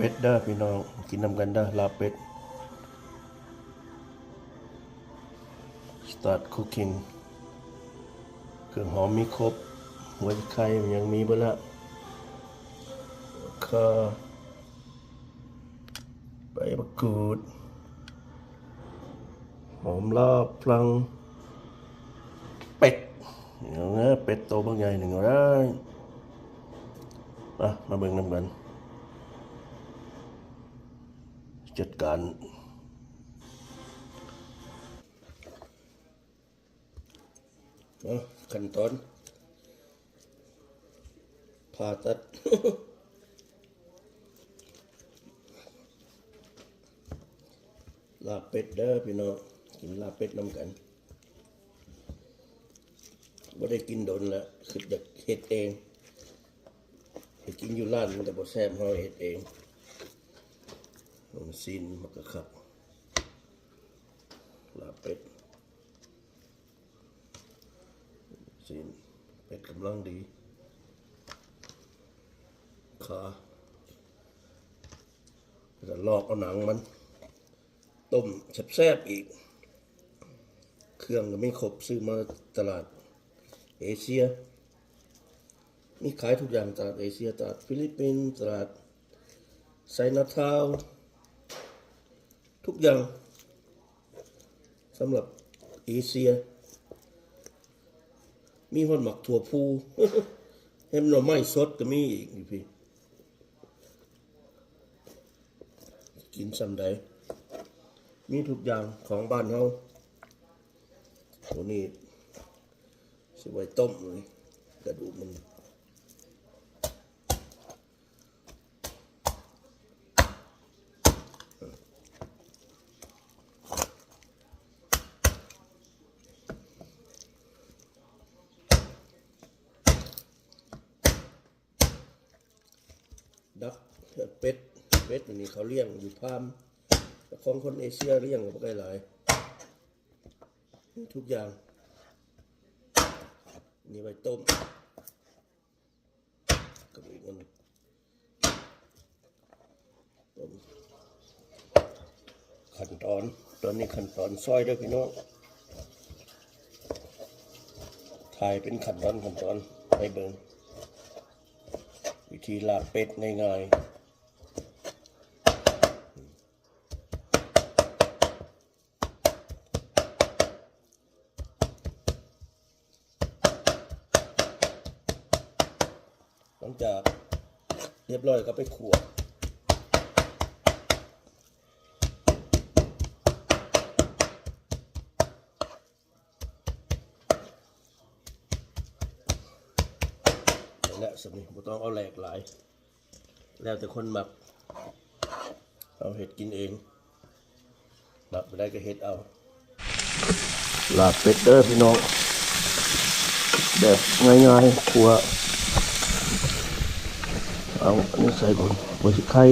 เป็ดเด้อพี่น้อง กินน้ำกันเด้อลาเป็ด start cooking เครื่องหอมมีครบ หัวไข่มันยังมีเบ่ละก็ใบมะกรูด หอมลาบพลัง เป็ดเดี๋ยวนะเป็ดโตบางใหญ่หนึ่งก็ได้อะมาเบิ่งน้ำกัน จัด การเอาขั้นตอนผ่าตัดลาเป็ดเด้อพี่น้องกินลาเป็ดน้ำกันบ่ได้กินโดนแล้วคืออยากเฮ็ดเองไปกินอยู่ร้านมันแต่บ่แซ่บเฮาเฮ็ดเอง มันซีนมันก็คักลาเป็ดซีนเป็ดกำลังดี ขาจะลอกเอาหนังมัน ต้มแซ่บๆอีก เครื่องก็ไม่ครบซื้อมาตลาดเอเชียมีขายทุกอย่างตลาดเอเชียตลาดฟิลิปปินส์ตลาดไซนาทาวน์ ทุกอย่างสำหรับเอเชีย มีหอดหมักถั่วพูเห็นหน่อไม้สดก็มีอีกพี่ กินซ้ำใดมีทุกอย่างของบ้านเฮาตัวนี้สิไว้ต้มเลยกระดูกมัน ดัก เป็ด เป็ดอันนี้เขาเลี้ยงอยู่พามของคนเอเชียเลี้ยงก็ไม่หลาย ทุกอย่าง นี่ไว้ต้มกระดูกมันต้มขั้นตอนตอนนี้ขั้นตอนซอยเด้วยพี่น้องถ่ายเป็นขั้นตอนขั้นตอนให้เบิ่งวิธีลาเป็ดง่ายๆ ยบร้อยก็ไปขั่วและสำนี้บ่ต้องเอาแหลกหลาย แล้วแต่คนหมัก เอาเห็ดกินเองหมักไม่ได้ก็เห็ดเอาลาบเป็ดเด้อพี่น้องแบบง่ายๆครัว เอาอันนี้ใส่ก่อนหัวชิไข่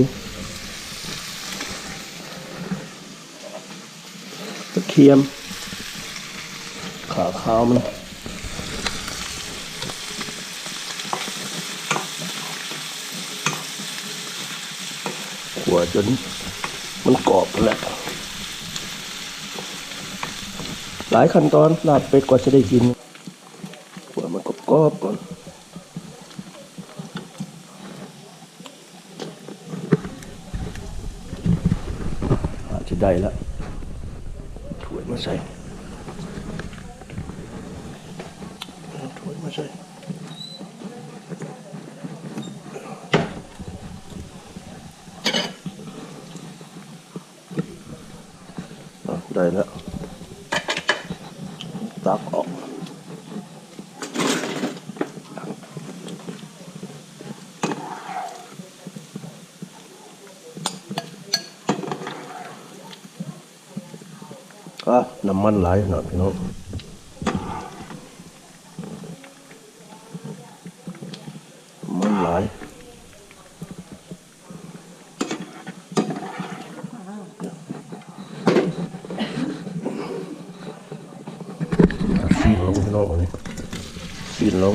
ตะเคียม ขาขาวมันหัวจนมันกรอบแล้วหลายขั้นตอนลาบเป็ดกว่าจะได้กินหัวมันกรอบๆก่อน อาจจะได้แล้วถ้วยมาใส่เอาถ้วยมาใส่ อะได้แล้ว ตักออกก็ น้ำมันไหลายหน่อยพี่น้องน้ำมันไหลายฟีนลงพี่น้องอันนี้ฟีนลง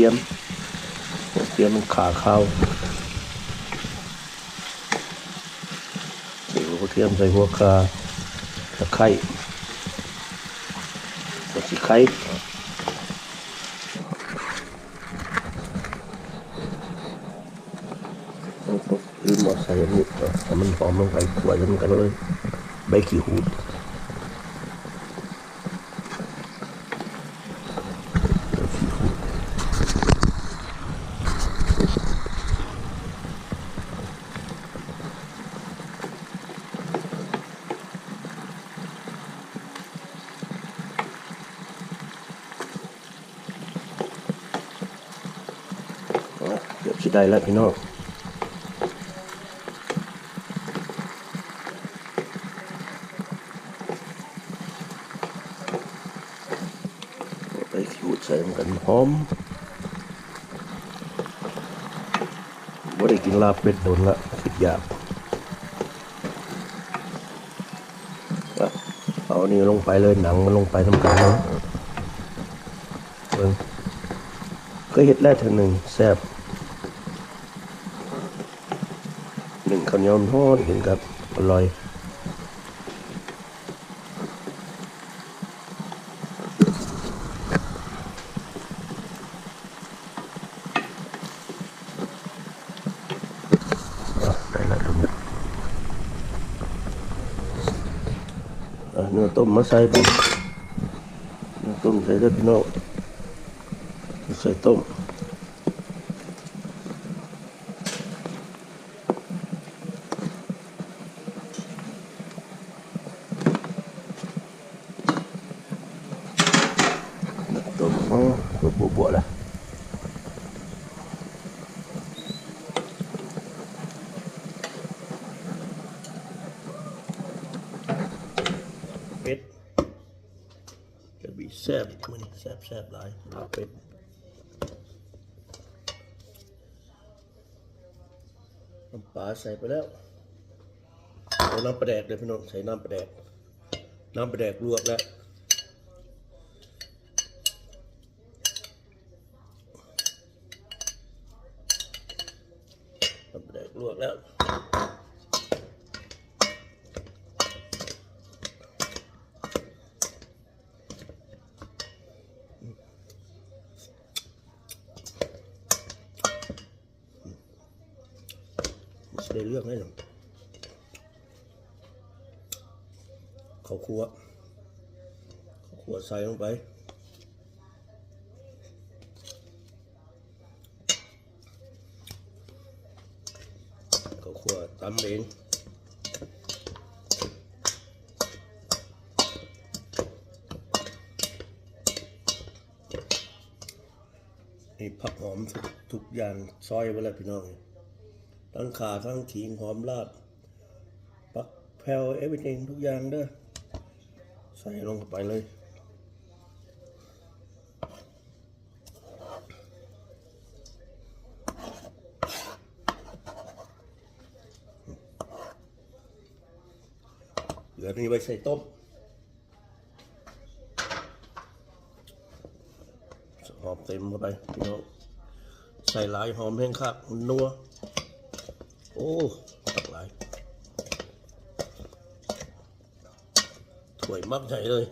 สียมหัวเทียมมันขาเข้าใส่หัวผักเทียมใส่หัวคาตะไคร้ตะไคร้ต้องลืมมาใส่อันนี้มันหอมลงไปขวดมันกันเลยใบขี้หูด อะเกือบสิ ได้แล้วพี่น้องไปขิวใส่มันกันหอมว่าได้กินลาบเป็ดโดนละคิดยากเอานนี้ลงไปเลยหนังมันลงไปทำกันเนาะเคยเห็ดแรกเทอหนึ่งแซ่บ หนึ่งข้าวเหนียวทอดเห็นกับอร่อยได้แล้วทุงเนื้อต้มมาใส่ปุ๊บเนื้อต้มใส่ด้พี่น้องใส่ต้มต้มอ๋อบวบวๆละ เป็ดจะมีแซบมันแซบแซบหลายลาบเป็ดน้ำปลาใส่ไปแล้วเอาน้ำปลาแดกเลยพี่น้องใส่น้ำปลาแดกน้ำปลาแดกลวกแล้วน้ำปลาแดกลวกแล้ว ได้เรื่องให้หรอกข้าวคั่วข้าวคั่วใส่ลงไปข้าวคั่วตำเองนี่ผักหอมทุกอย่างซอยไว้แล้วพี่น้อง ทั้งขาทั้งขิงหอมลาบปักแพลวเอวิ i งทุกอย่างเด้อใส่ลงไปเลย เหลือนี่ไว้ใส่ต้มหอมเต็มเข้าไปพี่น้องใส่หลายหอมแห้งคักมันนัว โอ้ตักหลายถ้วยมักใหญ่เลย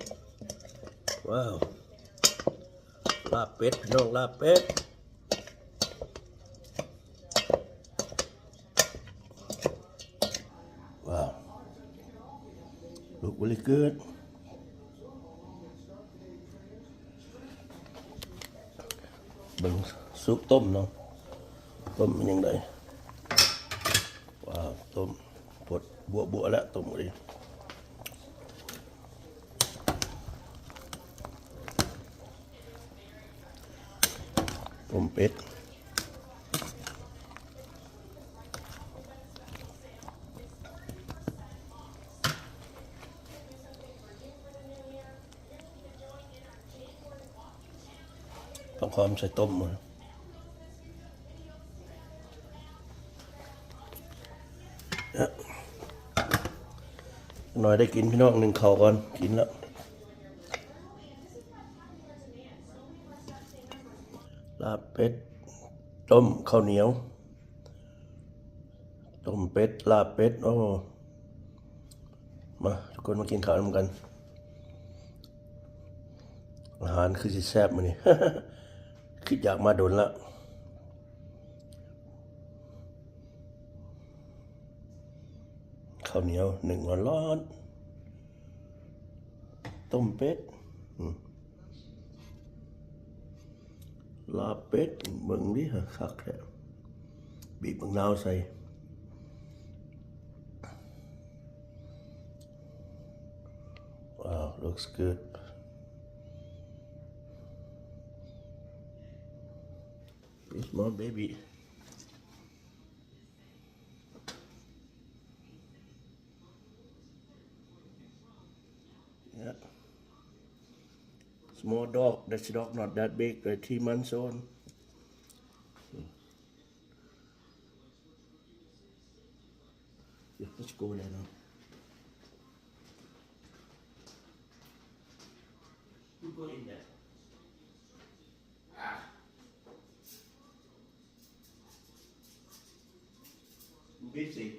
ว้าว ลาบเป็ดพี่น้องลาบเป็ดว้าว look really good เบิ่งซุปต้มเนาะต้มมันยังไงว้าวต้ม ปวดบัวบัวๆแหน่อยได้กินพี่น้องหนึ่งเข่าวก่อนกินแล้วลาบเป็ด ต้มข้าวเหนียว ต้มเป็ด ลาบเป็ด โอ้ มา ทุกคนมากินข้าวด้วยกัน อาหารคือสิแซ่บมานี่ คิดอยากมาโดนละาวเหนียวหนึ่งร้อนรอนๆต้มเป็ดลาเป็ดเบิ่งดิฮะคักแท้บีบมะนาวใส่ Wow, looks good. It's my baby. Dog. That's dog not that big. Like three months old. Yeah, let's go there now. You go in there. Busy.